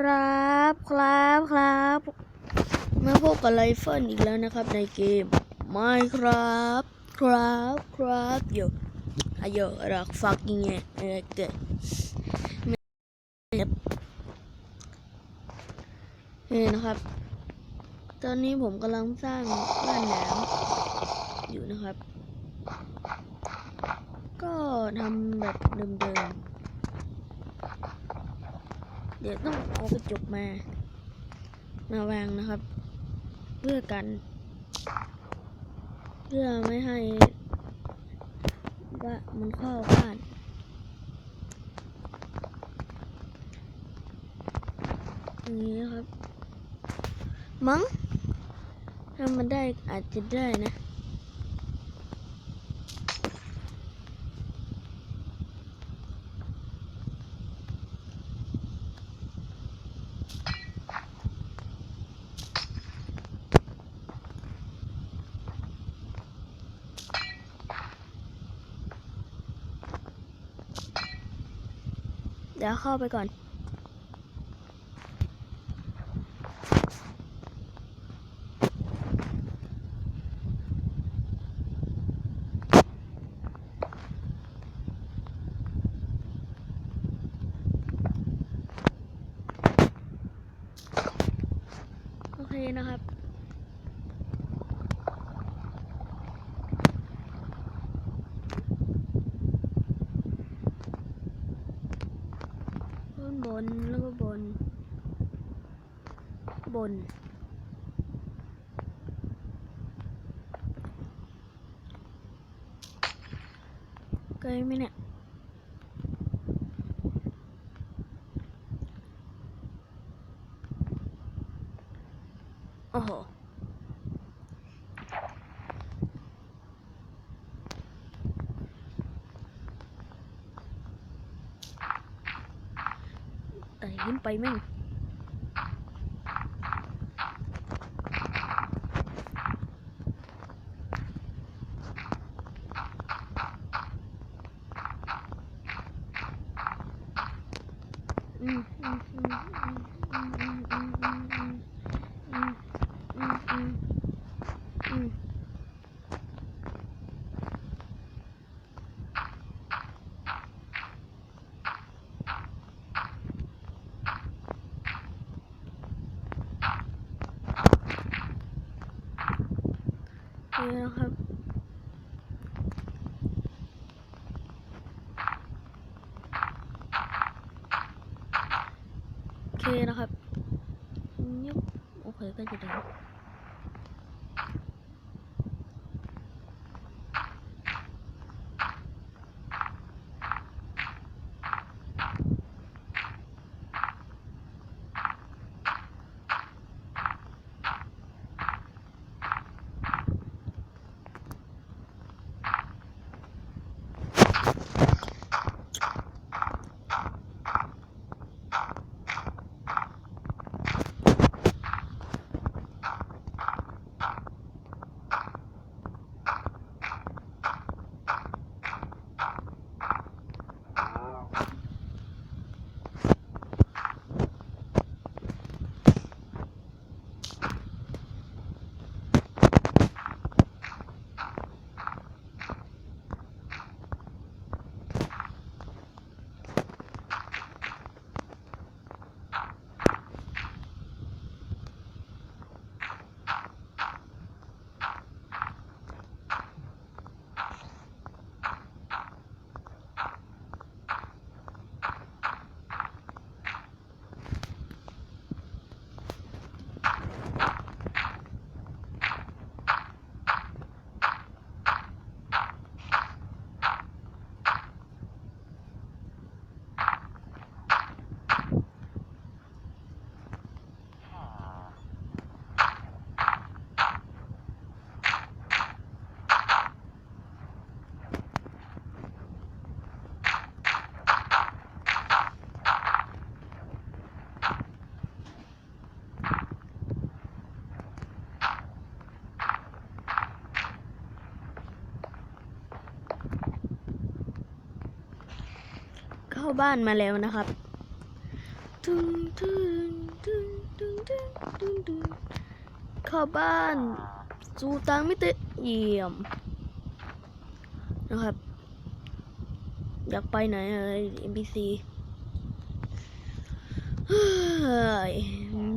ครับครับครับมาพบกับไลฟ์เฟิลอีกแล้วนะครับในเกมไม่ครับ ครับครับโยอายรักฟักยังไงเออเกิดนี่นะครับ ตอนนี้ผมกำลังสร้างบ้านน้ำอยู่นะครับ ก็ทำแบบเดิมๆ เดี๋ยวต้องเอากระจกมามาวางนะครับ เพื่อกัน เพื่อไม่ให้ว่ามันเข้าบ้านอย่างนี้นะครับ มั้งถ้ามันได้อาจจะได้นะ เดี๋ยวเข้าไปก่อน โอเคนะครับ บนบนแล้วก็บน บนไกลไหมเนี่ย โอ้โห ไต่ขึ้นไป แม่งอืมาบ้านมาแล้วนะครับเข้าบ้านสู่ตังมิติเยี่ยมนะครับ อยากไปไหนอะไร MBC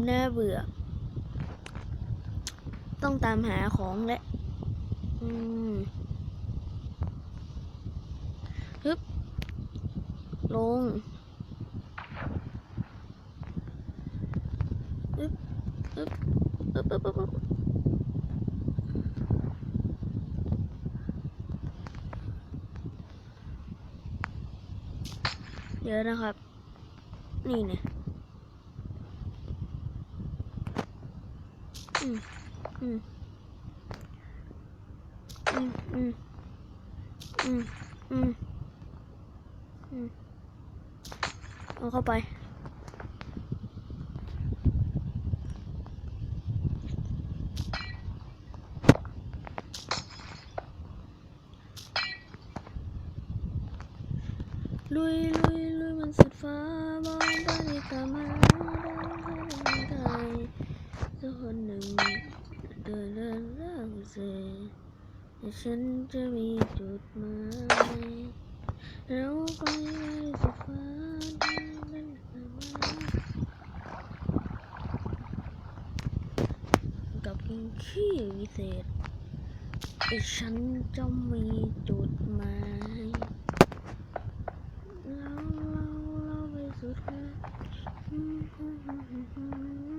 น่าเบื่อ ต้องตามหาของและ อืม ลงเยอะนะครับ นี่เนี่ยอืมอืมอืมอืมอืมอืม เข้าไป ลุยลุยลุยมันสุดฟ้าบองตานิกามาดังทางสักคนหนึ่งเดินเล่นเรื่างเสแต่ฉันจะมีจุดหมายเราไปสุดฟ้า จะเป็นขี้วิเศษอฉันจะมีจุดหมายเราเราเราไปสุดท้าย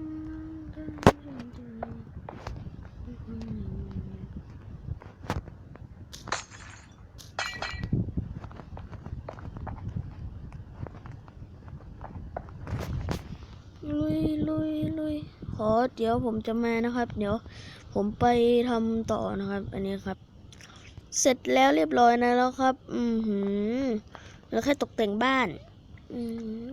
ขอเดี๋ยวผมจะมานะครับ เดี๋ยวผมไปทำต่อนะครับ อันนี้ครับ เสร็จแล้วเรียบร้อยนะแล้วครับ อือหือแล้วแค่ตกแต่งบ้าน อือ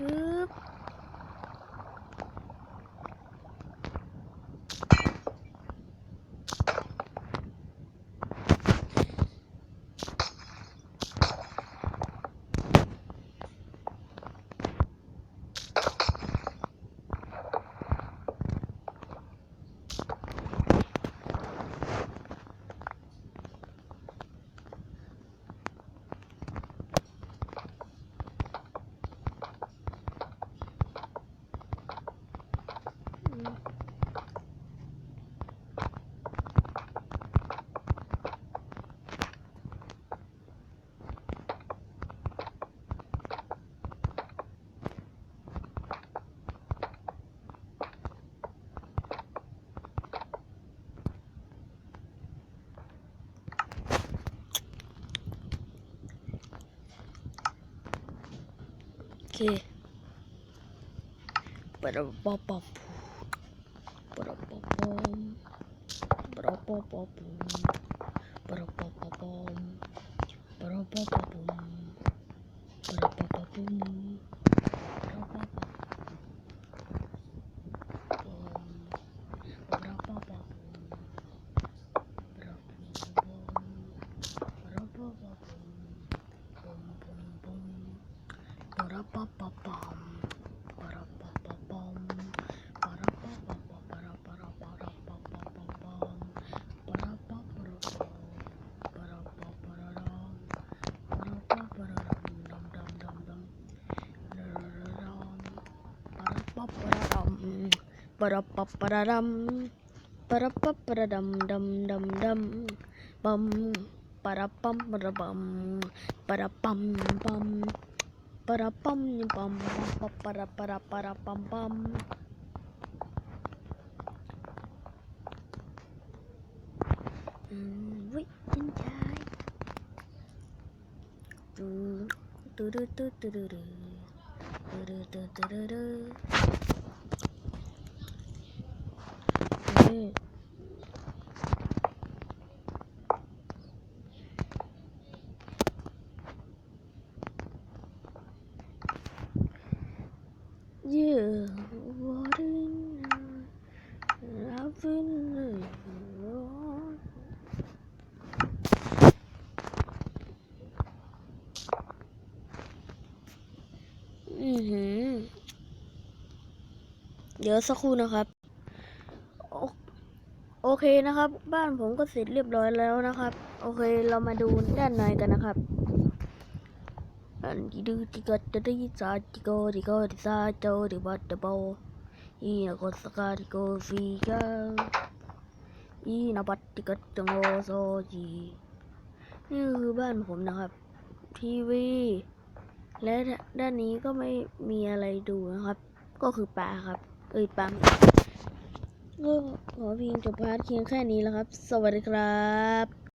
Ooh. berapa papu berapa pom berapa berapa pom berapa pom parapapararam parapaparadam dam dam dam. Bam parapam parabam parapam pam. Parapam pam para para para pam. Pam wait and die do do do do do do do do do do เป็นร้อนอือหือ เดี๋ยวสักครู่นะครับ โอเคนะครับ บ้านผมก็เสร็จเรียบร้อยแล้วนะครับ โอเคเรามาดูด้านในกันนะครับอันที่ดูที่ก็จะได้ซาติโกที่ก็ที่ซาโจที่บัตเตอร์บอลอีนักสกาที่ก็ฟีกาอีนับบัตที่ก็จังโอโซจีนี่คือบ้านผมนะครับ ทีวี และด้านนี้ก็ไม่มีอะไรดูนะครับ ก็คือปลาครับ เอ้ยปลาไม่ ก็ขอเพียงจบพาร์ทเพียงแค่นี้แล้วครับ สวัสดีครับ